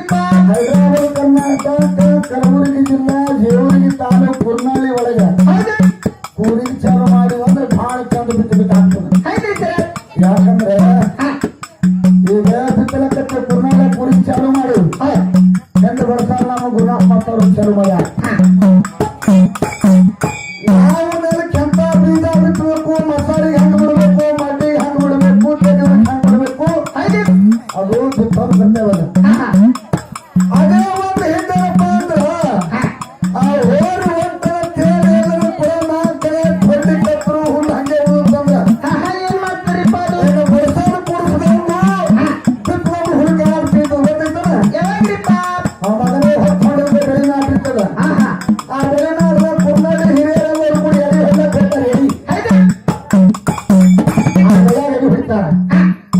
ಯಾವಾಗ್ರಿಪ್ಪ ಹೈದರಾಬಾದ್ ಕರ್ನಾಟಕ ಕಲಬುರಗಿ ಜಿಲ್ಲಾ ಜೇವರ್ಗಿ ತಾಲೂಕು ಕುರ್ನಾಳಿ ಒಳಗ ಹೌದು ಕೂಡಿಗೆ ಚಾಲು ಮಾಡಿ ಅಂದ್ರೆ ಬಹಳ ಚಂದ ಬಿಟ್ಟು ಬಿದ್ದಾಗ್ತದೆ ಹೌದ್ರಿ ಸರ್ ಯಾಕಂದ್ರೆ ಈಗ ಬಿತ್ತಲಕತ್ತೆ ಕುರ್ನಾಳ ಕೂಡಿಗೆ ಚಾಲು ಮಾಡಿ ಎಂದು ಬರ್ತಾರ ನಮ್ಮ ಗುರುನಾಥ್ ಮಾತಾಡೋ ಚಾಲು ಮಾಡ್ಯಾರ ನಾವು ಕೆಂಪ ಬೀಜ ಬಿತ್ತಬೇಕು ಮಸಾರಿಗೆ ಹೆಂಗ್ ಬಿಡಬೇಕು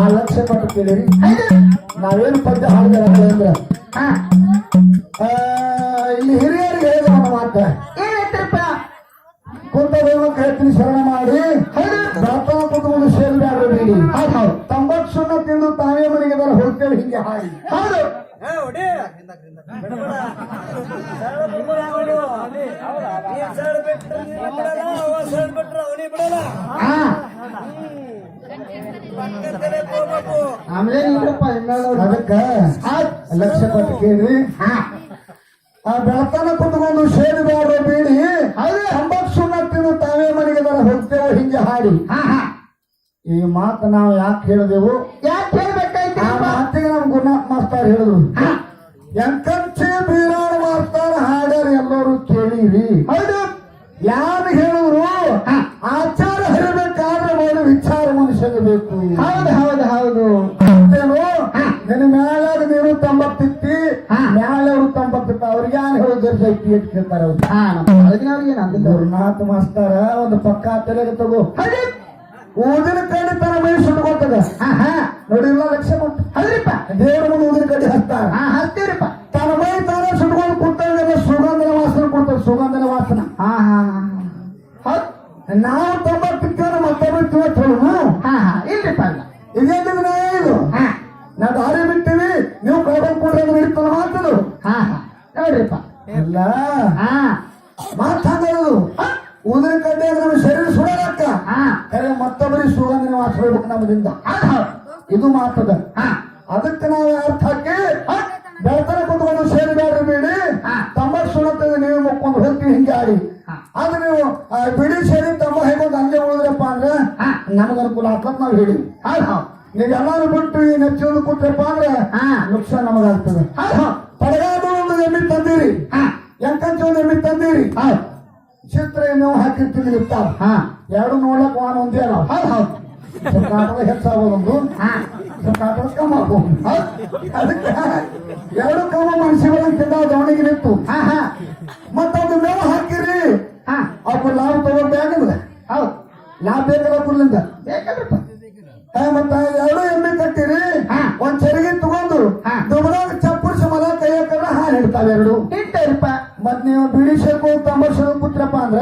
ನಾಲ್ಕು ಲಕ್ಷ ಕೇಳಿರಿ ಹೌದು ನಾವೇನು ಪದ್ಯ ಹಾಡಿದ್ರೆ ಅಂದ್ರೆ? ಆ, ಇಲ್ಲಿ ಹಿರಿಯರಿಗೆ ಹೇಳಿದ ಒಂದು ಮಾತು? ಕುಂತ ದೇವ ಕೈತಿನಿ ಶರಣ ಮಾಡಿ ದಾತ ಕುಟುಂಬದ ಸೇರಿ ಬ್ಯಾಡ್ರಿ ಬೇಡಿ. ತಂಬತ್ತು ಸುಣ್ಣ ತಿಂದು ತಾವೇ ಮನೆಗೆ ಬರ ಹೋಗ್ತೇವೆ ಹಿಂಗೆ ಹಾಡಿ. ಹೌದು. ಹಾ. ಆಮೇಲೆ ಅದಕ್ಕ ಲಕ್ಷ ಕೊಟ್ಟು ಕೇಳ್ರಿ. ಹಾ. ಆ ಬೆಳತನ ಕುತ್ಕೊಂಡು ಸೇರಿ ಬ್ಯಾಡ್ರಿ ಬೀಡಿ. ಅದೇ ಸುಣ್ಣ ತಿಂದು ತಾವೇ ಮನೆಗೆ ಬರ ಹೋಗ್ತೇವೆ ಹಿಂಗೆ ಹಾಡಿ. ಈ ಮಾತು ನಾವು ಯಾಕೆ ಹೇಳಿದೆವು? ಯಾಕೆ ಹೇಳ್ಬೇಕಾಯ್ತು ಆ ಮಾತಿಗೆ ನಮ್ ಗುರುನಾಥ್ ಮಾಸ್ತಾರ್ ಹೇಳಿದ್ರು. ಎಂಕಂಚೆ ಬೀರಾಣ ಮಾಸ್ತಾರ್ ಹಾಡ್ಯಾರ ಎಲ್ಲರೂ ಕೇಳಿರಿ. ಹೌದು. ಯಾರು ಹೇಳಿದ್ರು ಮನುಷ್ಯಗೆ ಬೇಕು ಹೌದು ಹೌದು. ಹೌದು ನಿನ್ನ ಮ್ಯಾಲಾಗ ನೀನು ತಂಬತ್ತಿತ್ತಿ ಮ್ಯಾಲವರು ತಂಬತ್ತಿತ್ತ ಅವ್ರಿಗೆ ಯಾರು ಹೇಳೋದು ಐತಿ ಅಂತ ಕೇಳ್ತಾರ ಅವ್ರು. ಗುರುನಾಥ್ ಮಾಸ್ತಾರ ಒಂದು ಪಕ್ಕ ತಲೆಗೆ ತಗೋ. ಹರಿ ಊದಿನ ಕಡೆ ತರ ಮೈ ಹಾ ನೋಡಿಲ್ಲ ಲಕ್ಷ ಕೊಟ್ಟು? ಹೌದ್ರಿಪ್ಪ. ದೇವ್ರ ಮುಂದೆ ಊದಿನ ಕಡೆ ಹಚ್ತಾರ. ಹಾ ಹಚ್ತೀವ್ರಿಪ್ಪ. ತನ್ನ ಮೈ ತಾನ ಸುಟ್ಕೊಂಡು ಕುಂತಾಗ ಸುಗಂಧನ ವಾಸನೆ ಕೊಡ್ತಾರೆ ಸುಗಂಧನ ವಾಸನ. ಹಾ ಹಾ ಹಾ. ನಾವು ತೊಂಬತ್ತಕ್ಕೆ ಮತ್ತೊಬ್ಬರು ಹೇಳುದು ಹಾ ಹಾ. ಇಲ್ರಿಪ್ಪ ಅಲ್ಲ ಇದೇನಿದು ನಾ ಇದು? ಹಾ. ನಾ ದಾರಿ ಬಿಟ್ಟಿವಿ ನೀವು ಕಳ್ಕೊಂಡ್ ಕೊಡ್ರಿ ಅಂದ್ರೆ ಇರ್ತಲ್ಲ ಮಾತದು ಹಾ ಹಾ. ನೋಡ್ರಿಪ್ಪ ಇಲ್ಲ ಹಾ. ಮಾತು ಹಂಗದು ಊದಿನ ಕಡ್ಡೆ ನಮ್ಮ ಶರೀರ ಸುಡಲಕ್ಕ. ಹಾ. ಕರೆ ಮತ್ತೊಬ್ಬರಿಗೆ ಸುಗಂಧನ ನಮ್ಮದಿಂದ ಹೌದು ಹೌದು ಇದು ಮಾತದ ಹಾ. ಅದಕ್ಕೆ ನಾವು ಅರ್ಥ ಹಾಕಿ ಬೆಳತನ ಕುತ್ಕೊಂಡು ಸೇರಿ ಬೇಡ್ರಿ ಬೇಡಿ. ಹಾ. ಸುಣತದ ನೀವು ಮುಕ್ಕೊಂಡು ಹೋಗ್ತೀವಿ ಹಿಂಗೆ ಆಡಿ. ಹಾ. ಆದ್ರೆ ನೀವು ಆ ಬಿಡಿ ಸೇರಿ ತಮ್ಮ ಹೇಗೊಂಡು ಹಂಗೆ ಉಳಿದ್ರಪ್ಪ ಅಂದ್ರೆ ಹಾ. ನಮ್ಗೆ ಅನುಕೂಲ ಆಗ್ತದೆ ನಾವು ಹೇಳಿ. ಹಾ. ನೀವೆಲ್ಲಾರು ಬಿಟ್ಟು ಈ ನೆಚ್ಚೋದು ಕೊಟ್ರಪ್ಪ ಅಂದ್ರೆ ಹಾ. ನುಕ್ಸಾನ್ ನಮಗಾಗ್ತದೆ. ಪಡಗಾದ ಒಂದು ಎಮ್ಮಿ ತಂದಿರಿ. ಹಾ. ಎಂಕಂಚ ಒಂದು ಎಮ್ಮಿ ತಂದಿರಿ ಚಿತ್ರ ನೀವು ಹಾಕಿರ್ತೀವಿ ಇರ್ತಾವ ಹಾ. ಎರಡು ನೋಡ್ಲಕ್ ವಾನ್ ಒಂದೇ ನಾವು ಹೌದು ಸ್ವಲ್ಪ ಕಾಟದ ಹೆಚ್ಚಾಗೋದೊಂದು ಹಾ. ಸ್ವಲ್ಪ ಕಾಟದ ಕಮ್ಮ ಅದಕ್ಕೆ ಎರಡು ಕಮ್ಮ ಮನುಷ್ಯಗಳ ತಿಂದ ದವಣಿಗೆ ನಿಂತು ಹಾ ಹಾ ಮತ್ತೊಂದು ಮೇವು ಹಾಕಿರಿ ಹಾ ಅವ್ರು ಲಾಭ ತಗೋಬೇಕಂದ್ರೆ ಹೌದು ಲಾಭ ಬೇಕಲ್ಲ ಕುರ್ಲಿಂದ ಬೇಕಲ್ರಿಪ್ಪ ಆ, ಮತ್ತ ಎರಡು ಎಮ್ಮೆ ಕಟ್ಟಿರಿ. ಒಂದ್ ಚರಿಗೆ ತಗೊಂಡು ಹಾ. ದುಬದಾಗ ಚಪ್ಪುರ್ಸಿ ಮಲ ಕೈಯ ಕಡ ಹಾಲು ಹಿಡ್ತಾವೆ ಎರಡು. ಇಟ್ಟೇರಿಪ್ಪ. ಮತ್ ನೀವು ಬಿಳಿ ಸೇರ್ಕೊ ತಂಬರ್ ಸೇರ್ಕೊ ಕೂತ್ರಪ್ಪ ಅಂದ್ರ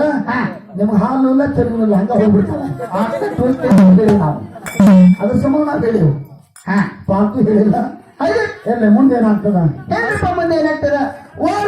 ನಿಮ್ಗೆ ಹಾಲು ಇಲ್ಲ ಚರಿಗೂ ಇಲ್ಲ ಹಂಗ ಹೋಗ್ಬಿಡ್ತಾವೆ ನಾವು. ಅದ್ರ ಸಂಬಂಧ ನಾವು ಹೇಳಿವು ಹಾ. ಪಾಲ್ತು ಹೇಳಿಲ್ಲ. ಎಲ್ಲ ಮುಂದೆ ಏನಾಗ್ತದ ಏನ್ರಿಪ್ಪ ಮುಂದೆ ಏನಾಗ್ತದ